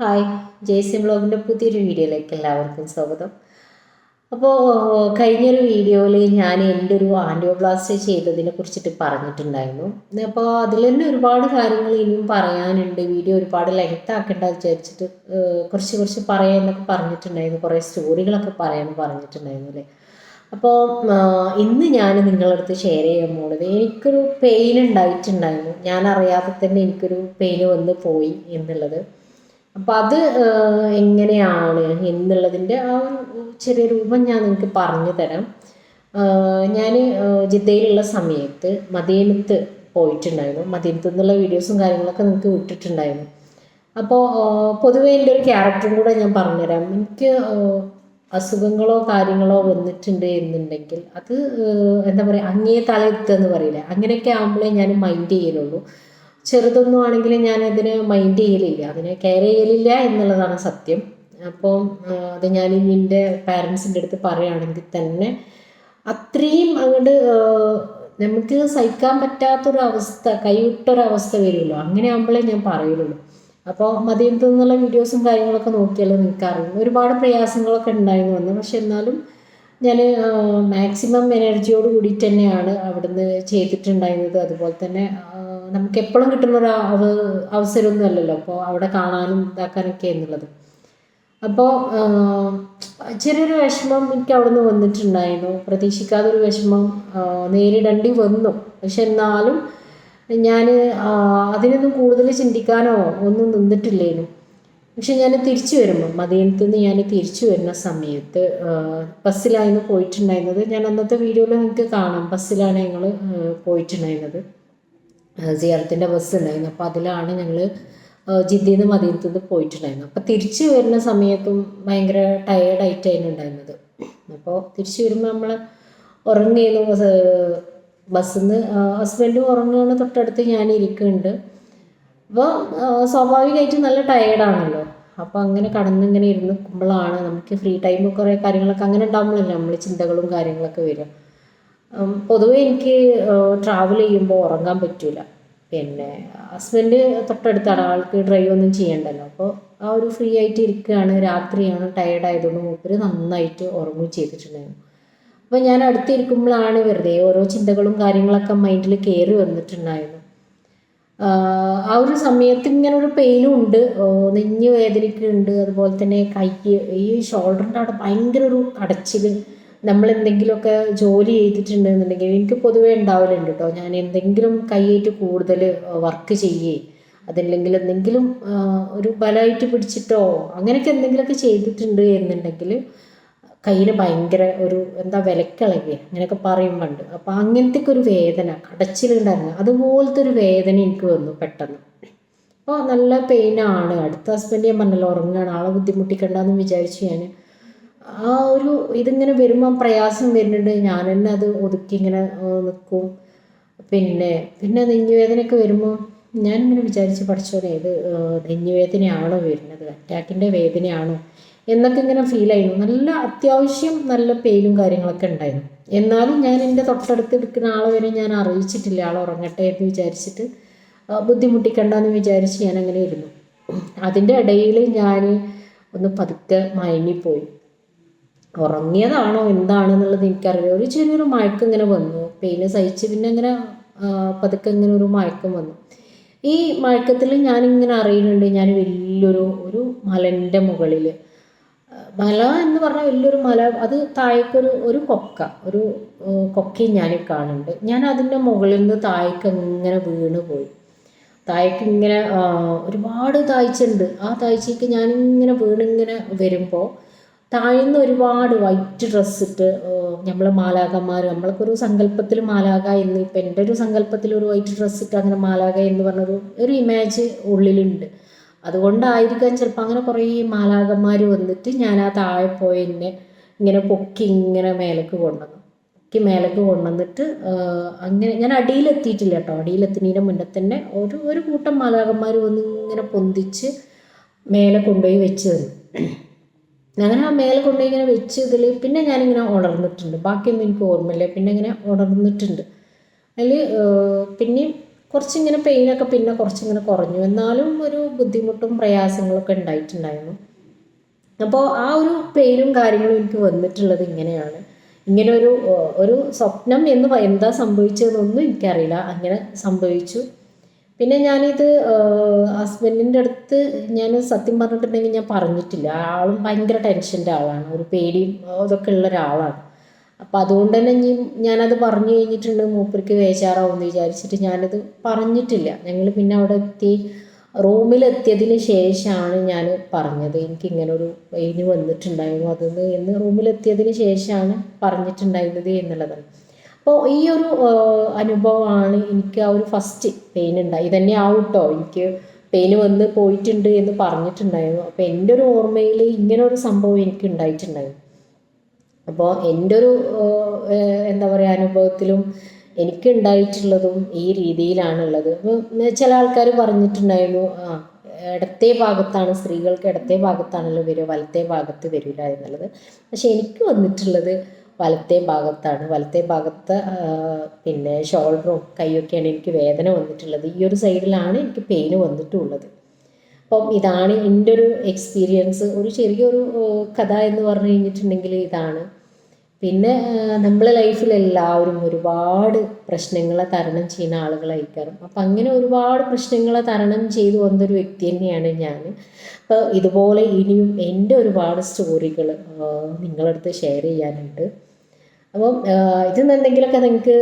Hi Jaicy ബ്ലോഗിന്റെ പുതിയൊരു വീഡിയോയിലേക്ക് എല്ലാവർക്കും സ്വാഗതം. അപ്പോൾ കഴിഞ്ഞൊരു വീഡിയോയിൽ ഞാൻ എന്റെ ഒരു ആന്റിയോപ്ലാസ്റ്റ് ചെയ്തതിനെ കുറിച്ചിട്ട് പറഞ്ഞിട്ടുണ്ടായിരുന്നു. അപ്പോൾ അതിൽ തന്നെ ഒരുപാട് കാര്യങ്ങൾ ഇനിയും പറയാനുണ്ട്. വീഡിയോ ഒരുപാട് ലെങ്ത് ആക്കേണ്ട വിചാരിച്ചിട്ട് കുറച്ച് കുറച്ച് പറയാമെന്നൊക്കെ പറഞ്ഞിട്ടുണ്ടായിരുന്നു. കുറേ സ്റ്റോറികളൊക്കെ പറയാമെന്ന് പറഞ്ഞിട്ടുണ്ടായിരുന്നു അല്ലേ? അപ്പോൾ ഇന്ന് ഞാൻ നിങ്ങളുടെ അടുത്ത് ഷെയർ ചെയ്യാൻ പോകുന്നത് എനിക്കൊരു പെയിൻ ഉണ്ടായിട്ടുണ്ടായിരുന്നു. ഞാൻ അറിയാതെ തന്നെ എനിക്കൊരു പെയിൻ വന്ന് പോയി എന്നുള്ളത്. അപ്പം അത് എങ്ങനെയാണ് എന്നുള്ളതിന്റെ ആ ഒരു ചെറിയ രൂപം ഞാൻ നിങ്ങൾക്ക് പറഞ്ഞു തരാം. ഞാൻ ജിദ്ദയിലുള്ള സമയത്ത് മദീനത്ത് പോയിട്ടുണ്ടായിരുന്നു. മദീനത്ത് നിന്നുള്ള വീഡിയോസും കാര്യങ്ങളൊക്കെ നിങ്ങൾക്ക് വിട്ടിട്ടുണ്ടായിരുന്നു. അപ്പോൾ പൊതുവേ എന്റെ ഒരു ക്യാരക്ടറും കൂടെ ഞാൻ പറഞ്ഞുതരാം. എനിക്ക് അസുഖങ്ങളോ കാര്യങ്ങളോ വന്നിട്ടുണ്ട് എന്നുണ്ടെങ്കിൽ അത് എന്താ പറയുക അങ്ങേ തലയെത്തുക പറയില്ല. അങ്ങനെയൊക്കെ ആകുമ്പോഴേ ഞാൻ മൈൻഡ് ചെയ്യലുള്ളൂ. ചെറുതൊന്നും ആണെങ്കിൽ ഞാൻ അതിനെ മൈൻഡ് ചെയ്യലില്ല. അതിനെ കെയർ ചെയ്യലില്ല എന്നുള്ളതാണ് സത്യം. അപ്പോൾ അത് ഞാൻ എന്റെ പാരൻസിന്റെ അടുത്ത് പറയുകയാണെങ്കിൽ തന്നെ അത്രയും അങ്ങോട്ട് നമുക്ക് സഹിക്കാൻ പറ്റാത്തൊരവസ്ഥ കൈവിട്ടൊരവസ്ഥ വരുമല്ലോ. അങ്ങനെ ആകുമ്പോഴേ ഞാൻ പറയുള്ളൂ. അപ്പോൾ മദീനത്ത് നിന്നുള്ള വീഡിയോസും കാര്യങ്ങളൊക്കെ നോക്കിയാലോ നിങ്ങൾക്ക് അറിയും ഒരുപാട് പ്രയാസങ്ങളൊക്കെ ഉണ്ടായിരുന്നു വന്നു പക്ഷെ എന്നാലും ഞാൻ മാക്സിമം എനർജിയോട് കൂടി തന്നെയാണ് അവിടുന്ന് ചെയ്തിട്ടുണ്ടായിരുന്നത്. അതുപോലെ തന്നെ നമുക്ക് എപ്പോഴും കിട്ടുന്ന ഒരു അവ- അവസരമൊന്നും അല്ലല്ലോ. അപ്പോൾ അവിടെ കാണാനും ഇതാക്കാനൊക്കെ എന്നുള്ളത്. അപ്പോൾ ചെറിയൊരു വിഷമം എനിക്ക് അവിടുന്ന് വന്നിട്ടുണ്ടായിരുന്നു. പ്രതീക്ഷിക്കാതെ ഒരു വിഷമം നേരിടേണ്ടി വന്നു. പക്ഷെ എന്നാലും ഞാൻ അതിനൊന്നും കൂടുതൽ ചിന്തിക്കാനോ ഒന്നും നിന്നിട്ടില്ലേനു. പക്ഷെ ഞാൻ തിരിച്ചു വരുമ്പോൾ മദീനത്ത് നിന്ന് ഞാൻ തിരിച്ചു വരുന്ന സമയത്ത് ബസ്സിലായിരുന്നു പോയിട്ടുണ്ടായിരുന്നത്. ഞാൻ അന്നത്തെ വീഡിയോയിൽ നിങ്ങൾക്ക് കാണാം. ബസ്സിലാണ് ഞങ്ങൾ പോയിട്ടുണ്ടായിരുന്നത്. സിയാറത്തിന്റെ ബസ് ഉണ്ടായിരുന്നു. അപ്പോൾ അതിലാണ് ഞങ്ങൾ ജിദ്ദയിൽ നിന്ന് മദീനത്ത് നിന്ന് പോയിട്ടുണ്ടായിരുന്നു അപ്പോൾ തിരിച്ചു വരുന്ന സമയത്തും ഭയങ്കര ടയേർഡായിട്ടായിരുന്നു ഉണ്ടായിരുന്നത്. അപ്പോൾ തിരിച്ചു വരുമ്പോൾ നമ്മൾ ഉറങ്ങിയിരുന്നു ബസ് ബസ്സിൽ നിന്ന് ഹസ്ബൻഡും ഉറങ്ങുകയാണ്. തൊട്ടടുത്ത് ഞാൻ ഇരിക്കുന്നുണ്ട്. അപ്പോൾ സ്വാഭാവികമായിട്ടും നല്ല ടയേർഡാണല്ലോ അപ്പോൾ അങ്ങനെ കടന്നിങ്ങനെ ഇരുന്ന് നിൽക്കുമ്പോഴാണ് നമുക്ക് ഫ്രീ ടൈം കുറേ കാര്യങ്ങളൊക്കെ അങ്ങനെ ഉണ്ടാകുമ്പോഴല്ലേ നമ്മൾ ചിന്തകളും കാര്യങ്ങളൊക്കെ വരിക. പൊതുവേ എനിക്ക് ട്രാവൽ ചെയ്യുമ്പോൾ ഉറങ്ങാൻ പറ്റില്ല പിന്നെ ഹസ്ബൻഡ് തൊട്ടടുത്താണ് ആൾക്ക് ഡ്രൈവ് ഒന്നും ചെയ്യണ്ടല്ലോ. അപ്പോൾ ആ ഒരു ഫ്രീ ആയിട്ട് ഇരിക്കുകയാണ് രാത്രിയാണ് ടയേർഡ് ആയതുകൊണ്ട് മൂപ്പര് നന്നായിട്ട് ഉറങ്ങുകയും ചെയ്തിട്ടുണ്ടായിരുന്നു. അപ്പോൾ ഞാൻ അടുത്തിരിക്കുമ്പോഴാണ് വെറുതെ ഓരോ ചിന്തകളും കാര്യങ്ങളൊക്കെ മൈൻഡിൽ കയറി വന്നിട്ടുണ്ടായിരുന്നു. ആ ഒരു സമയത്ത് ഇങ്ങനെ ഒരു പെയിനും ഉണ്ട്. നെഞ്ഞ് വേദനിക്കുന്നുണ്ട്. അതുപോലെ തന്നെ കൈക്ക് ഈ ഷോൾഡറിന്റെ അവിടെ ഭയങ്കര ഒരു അടച്ചിൽ നമ്മൾ എന്തെങ്കിലുമൊക്കെ ജോലി ചെയ്തിട്ടുണ്ടെന്നുണ്ടെങ്കിൽ എനിക്ക് പൊതുവേ ഉണ്ടാവലുണ്ട് കേട്ടോ. ഞാൻ എന്തെങ്കിലും കൈയേറ്റ് കൂടുതൽ വർക്ക് ചെയ്യേ അതല്ലെങ്കിൽ എന്തെങ്കിലും ഒരു ബലമായിട്ട് പിടിച്ചിട്ടോ അങ്ങനെയൊക്കെ എന്തെങ്കിലുമൊക്കെ ചെയ്തിട്ടുണ്ട് എന്നുണ്ടെങ്കിൽ കയ്യിൽ ഭയങ്കര ഒരു എന്താ വിലക്കിളകി അങ്ങനെയൊക്കെ പറയും പണ്ട് അപ്പോൾ അങ്ങനത്തെ ഒരു വേദന കടച്ചിലുണ്ടായിരുന്നു. അതുപോലത്തെ ഒരു വേദന എനിക്ക് വന്നു പെട്ടെന്ന്. അപ്പോൾ നല്ല പെയിനാണ് അടുത്ത ഹസ്ബൻഡ് ഞാൻ പറഞ്ഞല്ലോ ഉറങ്ങുകയാണ് ആളെ ബുദ്ധിമുട്ടിക്കണ്ടെന്ന് വിചാരിച്ചു ഞാൻ ആ ഒരു ഇതിങ്ങനെ വരുമ്പോൾ പ്രയാസം വരുന്നുണ്ട്. ഞാൻ തന്നെ അത് ഒതുക്കി ഇങ്ങനെ നിൽക്കും പിന്നെ പിന്നെ നെഞ്ഞുവേദനയൊക്കെ വരുമ്പോൾ ഞാനിങ്ങനെ വിചാരിച്ച് പഠിച്ചോനെ ഇത് നെഞ്ഞുവേദനയാണോ വരുന്നത്? അറ്റാക്കിന്റെ വേദനയാണോ? എന്നൊക്കെ ഇങ്ങനെ ഫീൽ ആയിരുന്നു. നല്ല അത്യാവശ്യം നല്ല പെയിനും കാര്യങ്ങളൊക്കെ ഉണ്ടായിരുന്നു. എന്നാലും ഞാൻ എന്റെ തൊട്ടടുത്ത് എടുക്കുന്ന ആളെ വരെ ഞാൻ അറിയിച്ചിട്ടില്ല. ആൾ ഉറങ്ങട്ടെ എന്ന് വിചാരിച്ചിട്ട് ബുദ്ധിമുട്ടിക്കണ്ടെന്ന് വിചാരിച്ച് ഞാൻ അങ്ങനെ ഇരുന്നു. അതിന്റെ ഇടയിൽ ഞാൻ ഒന്ന് പതുക്കെ മയങ്ങിപ്പോയി. ഉറങ്ങിയതാണോ? എന്താണെന്നുള്ളത് എനിക്കറിയില്ല. ഒരു ചെറിയൊരു മയക്കം ഇങ്ങനെ വന്നു. പെയിന് സഹിച്ച് പിന്നെ ഇങ്ങനെ പതുക്കെ ഇങ്ങനെ ഒരു മയക്കം വന്നു. ഈ മയക്കത്തിൽ ഞാനിങ്ങനെ അറിയുന്നുണ്ട് ഞാൻ വലിയൊരു ഒരു മലന്റെ മുകളിൽ മല എന്ന് പറഞ്ഞാൽ വലിയൊരു മല അത് താഴേക്കൊരു ഒരു കൊക്ക ഒരു കൊക്കയും ഞാൻ കാണുന്നുണ്ട്. ഞാൻ അതിന്റെ മുകളിൽ നിന്ന് താഴേക്ക് ഇങ്ങനെ വീണ് പോയി. താഴേക്ക് ഇങ്ങനെ ഒരുപാട് താഴ്ചയുണ്ട്. ആ താഴ്ചയ്ക്ക് ഞാനിങ്ങനെ വീണിങ്ങനെ വരുമ്പോൾ താഴ്ന്ന് ഒരുപാട് വൈറ്റ് ഡ്രസ്സ് ഇട്ട് നമ്മൾ മാലാകന്മാർ നമ്മളൊക്കെ ഒരു സങ്കല്പത്തിൽ മാലാക എന്ന് ഇപ്പം എന്റെ ഒരു സങ്കല്പത്തിൽ ഒരു വൈറ്റ് ഡ്രസ്സ് ഇട്ട് അങ്ങനെ മാലാക എന്ന് പറഞ്ഞൊരു ഒരു ഇമേജ് ഉള്ളിലുണ്ട്. അതുകൊണ്ടായിരിക്കാം ചിലപ്പോൾ അങ്ങനെ കുറേ മാലാകന്മാർ വന്നിട്ട് ഞാൻ ആ താഴെ പോയി എന്നെ ഇങ്ങനെ പൊക്കി ഇങ്ങനെ മേലേക്ക് കൊണ്ടുവന്നു. പൊക്കി മേലേക്ക് കൊണ്ടുവന്നിട്ട് അങ്ങനെ ഞാൻ അടിയിലെത്തിയിട്ടില്ല കേട്ടോ. അടിയിലെത്തുന്നതിന് മുന്നേ തന്നെ ഒരു ഒരു കൂട്ടം മാലാകന്മാർ വന്ന് ഇങ്ങനെ പൊന്തിച്ച് മേലെ കൊണ്ടുപോയി വെച്ച് തന്നു അങ്ങനെ ആ മേലെ കൊണ്ട് ഇങ്ങനെ വെച്ച് ഇതിൽ പിന്നെ ഞാനിങ്ങനെ ഉണർന്നിട്ടുണ്ട്. ബാക്കിയൊന്നും എനിക്ക് ഓർമ്മയില്ല. പിന്നെ ഇങ്ങനെ ഉണർന്നിട്ടുണ്ട്. അതിൽ പിന്നെയും കുറച്ചിങ്ങനെ പെയിനൊക്കെ പിന്നെ കുറച്ചിങ്ങനെ കുറഞ്ഞു. എന്നാലും ഒരു ബുദ്ധിമുട്ടും പ്രയാസങ്ങളൊക്കെ ഉണ്ടായിട്ടുണ്ടായിരുന്നു. അപ്പോൾ ആ ഒരു പെയിനും കാര്യങ്ങളും എനിക്ക് വന്നിട്ടുള്ളത് ഇങ്ങനെയാണ്. ഇങ്ങനെ ഒരു ഒരു സ്വപ്നം എന്ന് എന്താ സംഭവിച്ചതെന്നൊന്നും എനിക്കറിയില്ല. അങ്ങനെ സംഭവിച്ചു. പിന്നെ ഞാനിത് ഹസ്ബൻഡിന്റെ അടുത്ത് ഞാൻ സത്യം പറഞ്ഞിട്ടുണ്ടെങ്കിൽ ഞാൻ പറഞ്ഞിട്ടില്ല. ആളും ഭയങ്കര ടെൻഷന്റെ ആളാണ്. ഒരു പേടിയും ഇതൊക്കെ ഉള്ള ഒരാളാണ്. അപ്പോൾ അതുകൊണ്ട് തന്നെ ഇനി ഞാനത് പറഞ്ഞു കഴിഞ്ഞിട്ടുണ്ട് മൂപ്പർക്ക് വേചാറാവുമെന്ന് വിചാരിച്ചിട്ട് ഞാനത് പറഞ്ഞിട്ടില്ല. ഞങ്ങൾ പിന്നെ അവിടെ എത്തി. റൂമിലെത്തിയതിന് ശേഷമാണ് ഞാൻ പറഞ്ഞത്. എനിക്ക് ഇങ്ങനെ ഒരു പെയിന് വന്നിട്ടുണ്ടായിരുന്നു അതെന്ന് എന്ന്. റൂമിലെത്തിയതിന് ശേഷമാണ് പറഞ്ഞിട്ടുണ്ടായിരുന്നത് എന്നുള്ളതാണ്. അപ്പോൾ ഈ ഒരു അനുഭവമാണ് എനിക്ക് ആ ഒരു ഫസ്റ്റ് പെയിൻ ഉണ്ടായി ഇതന്നെ ആവും കേട്ടോ എനിക്ക് പെയിന് വന്ന് പോയിട്ടുണ്ട് എന്ന് പറഞ്ഞിട്ടുണ്ടായിരുന്നു. അപ്പോൾ എന്റെ ഒരു ഓർമ്മയിൽ ഇങ്ങനെ ഒരു സംഭവം എനിക്ക് ഉണ്ടായിട്ടുണ്ടായിരുന്നു. അപ്പോൾ എന്റെ ഒരു എന്താ പറയുക അനുഭവത്തിലും എനിക്ക് ഉണ്ടായിട്ടുള്ളതും ഈ രീതിയിലാണുള്ളത്. അപ്പോൾ ചില ആൾക്കാർ പറഞ്ഞിട്ടുണ്ടായിരുന്നു ആ ഇടത്തെ ഭാഗത്താണ് സ്ത്രീകൾക്ക് ഇടത്തെ ഭാഗത്താണല്ലോ വരിക വലത്തെ ഭാഗത്ത് വരില്ല എന്നുള്ളത്. പക്ഷെ എനിക്ക് വന്നിട്ടുള്ളത് വലത്തെ ഭാഗത്താണ്. വലത്തെ ഭാഗത്ത് പിന്നെ ഷോൾഡറും കൈയൊക്കെയാണ് എനിക്ക് വേദന വന്നിട്ടുള്ളത്. ഈ ഒരു സൈഡിലാണ് എനിക്ക് പെയിന് വന്നിട്ടുള്ളത്. അപ്പം ഇതാണ് എന്റെ ഒരു എക്സ്പീരിയൻസ് ഒരു ചെറിയൊരു കഥ എന്ന് പറഞ്ഞു കഴിഞ്ഞിട്ടുണ്ടെങ്കിൽ ഇതാണ്. പിന്നെ നമ്മളെ ലൈഫിൽ എല്ലാവരും ഒരുപാട് പ്രശ്നങ്ങളെ തരണം ചെയ്യുന്ന ആളുകളായിരിക്കാറും. അപ്പം അങ്ങനെ ഒരുപാട് പ്രശ്നങ്ങളെ തരണം ചെയ്തു വന്നൊരു വ്യക്തി തന്നെയാണ് ഞാൻ. അപ്പോൾ ഇതുപോലെ ഇനിയും എന്റെ ഒരുപാട് സ്റ്റോറികൾ നിങ്ങളടുത്ത് ഷെയർ ചെയ്യാനുണ്ട്. അപ്പം ഇത് ഇതിന്ന് എന്തെങ്കിലുമൊക്കെ നിങ്ങൾക്ക്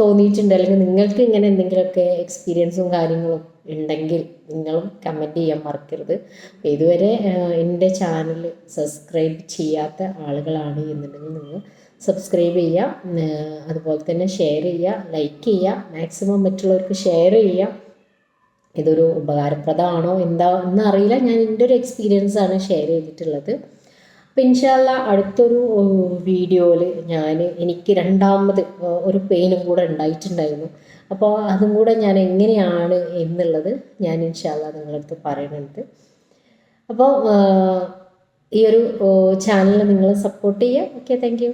തോന്നിയിട്ടുണ്ട്? അല്ലെങ്കിൽ നിങ്ങൾക്ക് ഇങ്ങനെ എന്തെങ്കിലുമൊക്കെ എക്സ്പീരിയൻസും കാര്യങ്ങളും ഉണ്ടെങ്കിൽ നിങ്ങളും കമന്റ് ചെയ്യാൻ മറക്കരുത്. ഇതുവരെ എന്റെ ചാനൽ സബ്സ്ക്രൈബ് ചെയ്യാത്ത ആളുകളാണ് എന്നുണ്ടെങ്കിൽ നിങ്ങൾ സബ്സ്ക്രൈബ് ചെയ്യുക. ആഹ് അതുപോലെ തന്നെ ഷെയർ ചെയ്യുക ലൈക്ക് ചെയ്യുക. മാക്സിമം മറ്റുള്ളവർക്ക് ഷെയർ ചെയ്യുക. ഇതൊരു ഉപകാരപ്രദമാണോ? എന്താ? എന്നറിയില്ല. ഞാൻ എന്റെ ഒരു എക്സ്പീരിയൻസാണ് ഷെയർ ചെയ്തിട്ടുള്ളത്. അപ്പോൾ ഇൻഷാല്ല അടുത്തൊരു വീഡിയോയിൽ ഞാൻ എനിക്ക് രണ്ടാമത് ഒരു പെയിനും കൂടെ ഉണ്ടായിട്ടുണ്ടായിരുന്നു. അപ്പോൾ അതും കൂടെ ഞാൻ എങ്ങനെയാണ് എന്നുള്ളത് ഞാൻ ഇൻഷാല്ല നിങ്ങളടുത്ത് പറയുന്നുണ്ട് അപ്പോൾ ഈ ഒരു ചാനൽ നിങ്ങൾ സപ്പോർട്ട് ചെയ്യുക ഓക്കെ താങ്ക്